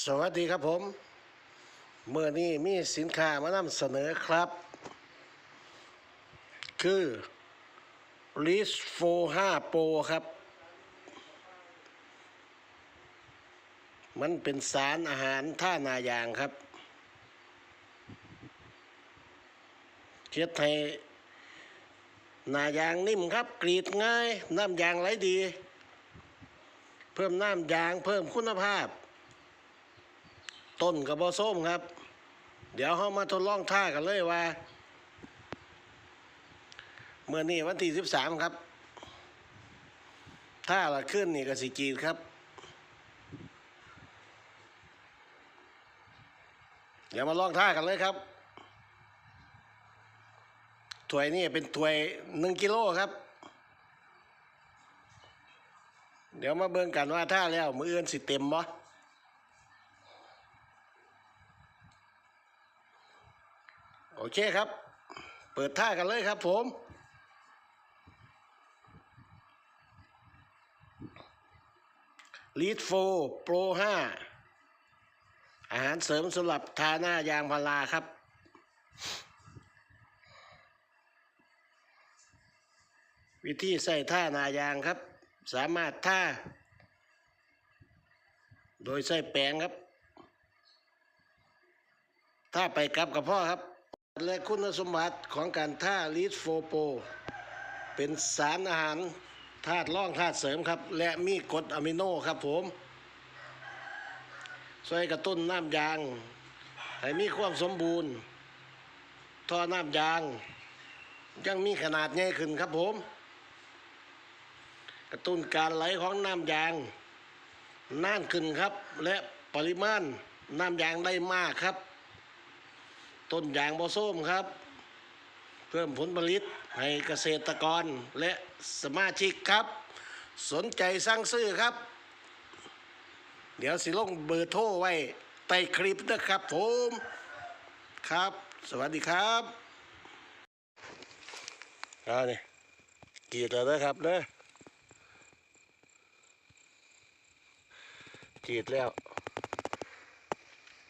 สวัสดีครับผมเมื่อนี้มีสินค้ามานำเสนอครับ คือ l i s 4 5 Pro ครับ มันเป็นสารอาหารท่านายางครับเช็ดให้นายางนิ่มครับ กรีดง่าย น้ำยางไหลดี เพิ่มน้ำยางเพิ่มคุณภาพ ต้นกับบอส้มครับ เดี๋ยวเขามาทดลองท่ากันเลยว่า เมื่อนี้วันที่สิบสามครับท่าละขึ้นนี่ก็สิกรีดครับ เดี๋ยวมาลองท่ากันเลยครับถ้วยนี่เป็นถ้วยหนึ่งกิโลครับ เดี๋ยวมาเบิ่งกันว่าท่าแล้วมืออื่นสิเต็มบ่ โอเคครับ เปิดท่ากันเลยครับผมลีดโฟโปร5อาหารเสริมสำหรับทาหน้ายางพาราครับวิธีใส่ท่านายางครับ สามารถท่า โดยใส่แปรงครับท่าไปกลับกับพ่อครับ และคุณสมบัติของการท่าลีดโฟโป เป็นสารอาหารธาตุร่องธาตุเสริมครับ และมีกรดอะมิโนครับผมช่วยกระตุ้นน้ำยาง ให้มีความสมบูรณ์ ท่อน้ำยาง ยังมีขนาดใหญ่ขึ้นครับผม กระตุ้นการไหลของน้ำยางน่านขึ้นครับ และปริมาณน้ำยางได้มากครับ ต้นยางบอส้มครับ เพิ่มผลผลิตให้เกษตรกรและสมาชิกครับ สนใจสั่งซื้อครับ เดี๋ยวสิลงเบอร์โทรไว้ใต้คลิปนะครับผมครับ สวัสดีครับเอานี่กรีดแล้วนะครับเด้อกรีดแล้ว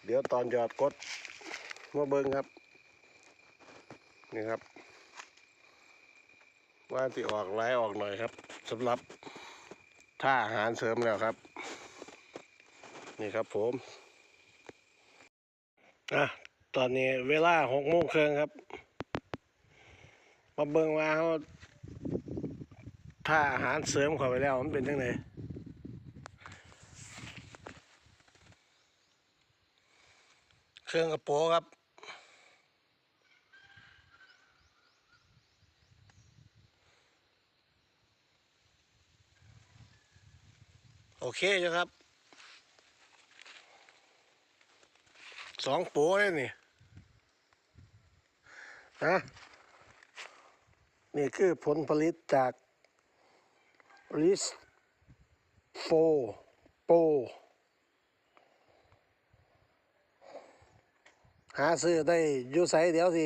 เดี๋ยวตอนหยอดกด มาเบิ้งครับ นี่ครับ ว่าที่ออกไล่ออกหน่อยครับสำหรับท่าอาหารเสริมแล้วครับ นี่ครับผมอะตอนนี้เวลาหกโมงครึ่งครับ มาเบิ่งว่าเขาท่าอาหารเสริมเข้าไปแล้วมันเป็นยังไงเครื่องกระโปรงครับ โอเคอยู่ครับ สองโปเลยนี่นะนี่คือผลผลิตจากริสโฟโปหาซื้อได้อยูไสเดี๋ยวสิ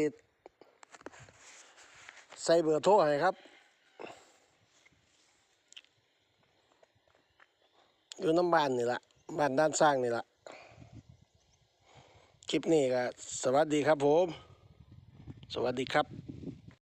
ใส่เบอร์โทรให้ครับ อยู่น้ำบ้านนี่ละบ้านด้านสร้างนี่ละคลิปนี้ก็สวัสดีครับผม สวัสดีครับ